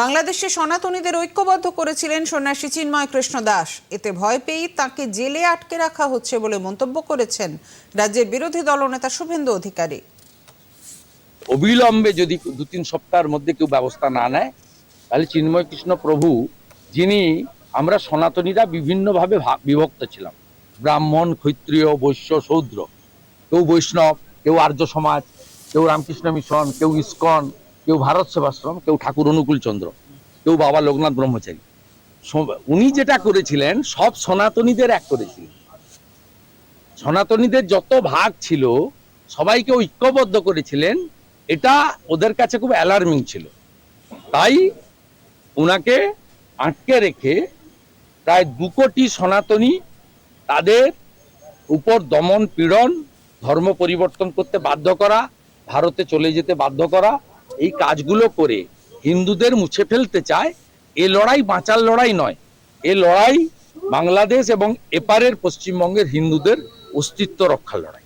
বাংলাদেশে সনাতনীদের ঐক্যবদ্ধ করেছিলেন সন্ন্যাসী চিন্ময় কৃষ্ণ দাস। এতে ভয় পেয়েই তাকে জেলে আটকে রাখা হচ্ছে বলে মন্তব্য করেছেন রাজ্যের বিরোধী দলনেতা শুভেন্দু অধিকারী। অবিলম্বে যদি দু তিন সপ্তাহের মধ্যে কেউ ব্যবস্থা না নেয়, তাহলে চিন্ময় কৃষ্ণ প্রভু, যিনি আমরা সনাতনীরা বিভিন্নভাবে বিভক্ত ছিলাম। ব্রাহ্মণ, ক্ষত্রিয়, বৈশ্য শূদ্র কেউ বৈষ্ণব, কেউ আর্য সমাজ, কেউ রামকৃষ্ণ মিশন, কেউ ইস্কন কেউ ভারত সেবাশ্রম, কেউ ঠাকুর অনুকূল চন্দ্র, কেউ বাবা লোকনাথ ব্রহ্মচারী। উনি যেটা করেছিলেন, সব সনাতনীদের এক করেছিলেন। সনাতনীদের যত ভাগ ছিল, সবাইকে ঐক্যবদ্ধ করেছিলেন, এটা ওদের কাছে খুব অ্যালার্মিং ছিল। তাই ওনাকে আটকে রেখে প্রায় দু কোটি সনাতনী তাদের উপর দমন পীড়ন, ধর্ম পরিবর্তন করতে বাধ্য করা, ভারতে চলে যেতে বাধ্য করা এই কাজগুলো করে হিন্দুদের মুছে ফেলতে চায়, এ লড়াই বাঁচার লড়াই নয়। এ লড়াই বাংলাদেশ এবং এপারের পশ্চিমবঙ্গের হিন্দুদের অস্তিত্ব রক্ষার লড়াই।